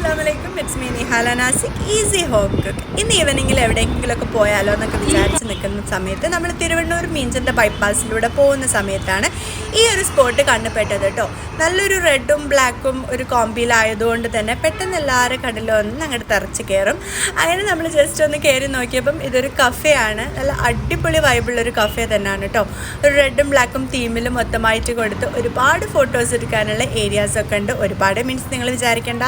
അസ്സാമലൈക്കും it's me Nihala Nasik. Easy home cook ഇന്ന് ഈവനിങ്ങിൽ എവിടെയെങ്കിലുമൊക്കെ പോയാലോ എന്നൊക്കെ വിചാരിച്ച് നിൽക്കുന്ന സമയത്ത് നമ്മൾ തിരുവണ്ണൂർ മീഞ്ചന്റെ ബൈപ്പാസിലൂടെ പോകുന്ന സമയത്താണ് ഈ ഒരു സ്പോട്ട് കണ്ടുപെട്ടത് കേട്ടോ. നല്ലൊരു റെഡും ബ്ലാക്കും ഒരു കോമ്പിയിലായതുകൊണ്ട് തന്നെ പെട്ടെന്ന് എല്ലാവരും കടലിൽ ഒന്ന് അങ്ങോട്ട് തെറച്ച് കയറും അങ്ങനെ നമ്മൾ ജസ്റ്റ് ഒന്ന് കയറി നോക്കിയപ്പം ഇതൊരു കഫേയാണ് നല്ല അടിപൊളി വൈബുള്ളൊരു കഫേ തന്നെയാണ് കേട്ടോ. ഒരു റെഡും ബ്ലാക്കും തീമിലും മൊത്തമായിട്ട് കൊടുത്ത് ഒരുപാട് ഫോട്ടോസ് എടുക്കാനുള്ള ഏരിയാസൊക്കെ ഉണ്ട്. ഒരുപാട് മീൻസ് നിങ്ങൾ വിചാരിക്കേണ്ട.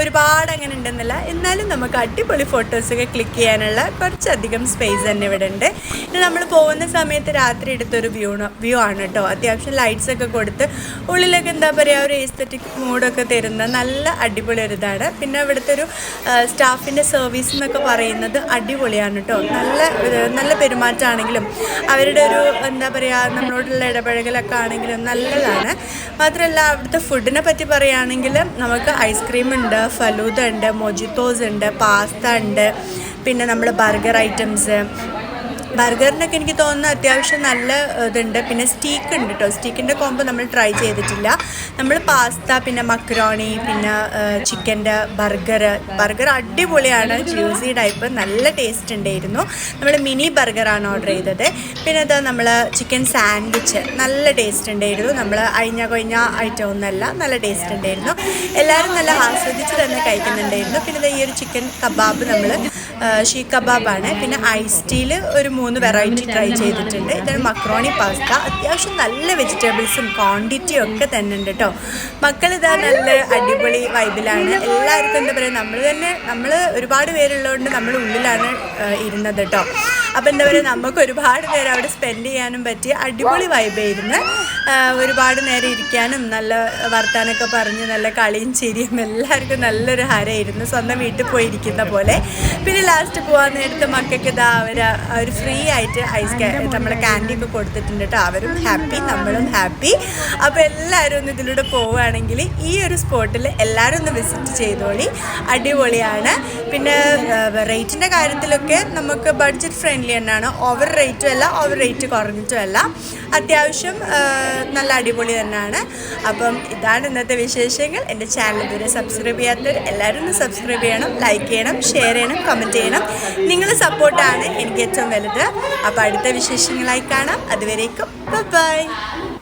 ഒരുപാട് അങ്ങനെ ഉണ്ടെന്നില്ല. എന്നാലും നമുക്ക് അടിപൊളി ഫോട്ടോസൊക്കെ ക്ലിക്ക് ചെയ്യാനുള്ള കുറച്ചധികം സ്പേസ് തന്നെ ഇവിടെ ഉണ്ട്. പിന്നെ നമ്മൾ പോകുന്ന സമയത്ത് രാത്രി എടുത്തൊരു വ്യൂ വ്യൂ ആണ് കേട്ടോ അത്യാവശ്യം ലൈറ്റ്സ് ഒക്കെ കൊടുത്ത് ഉള്ളിലൊക്കെ എന്താ പറയുക ഒരു എസ്തറ്റിക് മൂഡൊക്കെ തരുന്ന നല്ല അടിപൊളി ഒരു ഇതാണ്. പിന്നെ ഇവിടുത്തെ ഒരു സ്റ്റാഫിന്റെ സർവീസ് എന്നൊക്കെ പറയുന്നത് അടിപൊളിയാണ് കേട്ടോ നല്ല നല്ല പെരുമാറ്റമാണെങ്കിലും അവരുടെ ഒരു എന്താ പറയുക നമ്മളോടുള്ള ഇടപഴകലൊക്കെ ആണെങ്കിലും നല്ലതാണ്. മാത്രമല്ല അവിടുത്തെ ഫുഡിനെ പറ്റി പറയുകയാണെങ്കിൽ നമുക്ക് ഐസ്ക്രീം ഉണ്ട് ഫലൂദ ഉണ്ട് മൊജിത്തോസ് ഉണ്ട് പാസ്ത ഉണ്ട് പിന്നെ നമ്മൾ ബർഗർ ഐറ്റംസ്. ബർഗറിനൊക്കെ എനിക്ക് തോന്നുന്നു അത്യാവശ്യം നല്ല ഇതുണ്ട്. പിന്നെ സ്റ്റീക്ക് ഉണ്ട് കേട്ടോ സ്റ്റീക്കിന്റെ കോമ്പോ നമ്മൾ ട്രൈ ചെയ്തിട്ടില്ല. നമ്മൾ പാസ്ത പിന്നെ മക്രോണി പിന്നെ ചിക്കന്റെ ബർഗർ ബർഗർ അടിപൊളിയാണ്. ജ്യൂസി ടൈപ്പ് നല്ല ടേസ്റ്റ് ഉണ്ടായിരുന്നു. നമ്മൾ മിനി ബർഗറാണ് ഓർഡർ ചെയ്തത്. പിന്നെ അത് നമ്മൾ ചിക്കൻ സാൻഡ്വിച്ച് നല്ല ടേസ്റ്റ് ഉണ്ടായിരുന്നു. നമ്മൾ അഴിഞ്ഞ കൊഴിഞ്ഞ ഐറ്റം ഒന്നല്ല നല്ല ടേസ്റ്റ് ഉണ്ടായിരുന്നു. എല്ലാവരും നല്ല ആസ്വദിച്ച് തന്നെ കഴിക്കുന്നുണ്ടായിരുന്നു. പിന്നെ ഈ ഒരു ചിക്കൻ കബാബ് നമ്മൾ ഷീ കബാബാണ്. പിന്നെ ഐസ് ടീയിൽ ഒരു മൂന്ന് വെറൈറ്റി ട്രൈ ചെയ്തിട്ടുണ്ട്. ഇതാണ് മക്രോണി പാസ്ത. അത്യാവശ്യം നല്ല വെജിറ്റബിൾസും ക്വാണ്ടിറ്റിയും ഒക്കെ തന്നെ ഉണ്ട് കേട്ടോ മക്കൾ ഇതാ നല്ല അടിപൊളി വൈബിലാണ്. എല്ലാവർക്കും എന്താ പറയുക നമ്മൾ തന്നെ നമ്മൾ ഒരുപാട് പേരുള്ളതുകൊണ്ട് നമ്മൾ ഉള്ളിലാണ് ഇരുന്നത് കേട്ടോ അപ്പോൾ എന്താ പറയുക നമുക്ക് ഒരുപാട് നേരം അവിടെ സ്പെൻഡ് ചെയ്യാനും പറ്റി അടിപൊളി വൈബായിരുന്നു ഒരുപാട് നേരം ഇരിക്കാനും നല്ല വർത്താനൊക്കെ പറഞ്ഞ് നല്ല കളിയും ചിരിയും എല്ലാവർക്കും നല്ലൊരു ഹരമായിരുന്നു സ്വന്തം വീട്ടിൽ പോയിരിക്കുന്ന പോലെ. പിന്നെ ലാസ്റ്റ് പോകാൻ നേരത്തെ മക്കൾക്ക് ഇതാ അവർ അവർ ഫ്രീ ആയിട്ട് ഐസ് നമ്മളെ ക്യാൻഡി ഒക്കെ കൊടുത്തിട്ടുണ്ട് കേട്ടോ അവരും ഹാപ്പി നമ്മളും ഹാപ്പി അപ്പോൾ എല്ലാവരും ഒന്ന് ഇതിലൂടെ പോവുകയാണെങ്കിൽ ഈ ഒരു സ്പോട്ടിൽ എല്ലാവരും ഒന്ന് വിസിറ്റ് ചെയ്തോളി. അടിപൊളിയാണ്. പിന്നെ റേറ്റിന്റെ കാര്യത്തിലൊക്കെ നമുക്ക് ബഡ്ജറ്റ് ഫ്രണ്ട്ലി തന്നെയാണ്. ഓവർ റേറ്റും അല്ല ഓവർ റേറ്റ് കുറഞ്ഞിട്ടും അല്ല. അത്യാവശ്യം നല്ല അടിപൊളി തന്നെയാണ്. അപ്പം ഇതാണ് ഇന്നത്തെ വിശേഷങ്ങൾ. എന്റെ ചാനൽ ഇതുവരെ സബ്സ്ക്രൈബ് ചെയ്യാത്തവർ എല്ലാവരും ഒന്ന് സബ്സ്ക്രൈബ് ചെയ്യണം ലൈക്ക് ചെയ്യണം ഷെയർ ചെയ്യണം കമന്റ് ചെയ്യണം. നിങ്ങളുടെ സപ്പോർട്ടാണ് എനിക്ക് ഏറ്റവും വലുത്. അപ്പോൾ അടുത്ത വിശേഷങ്ങളായി കാണാം. അതുവരേക്കും ബൈ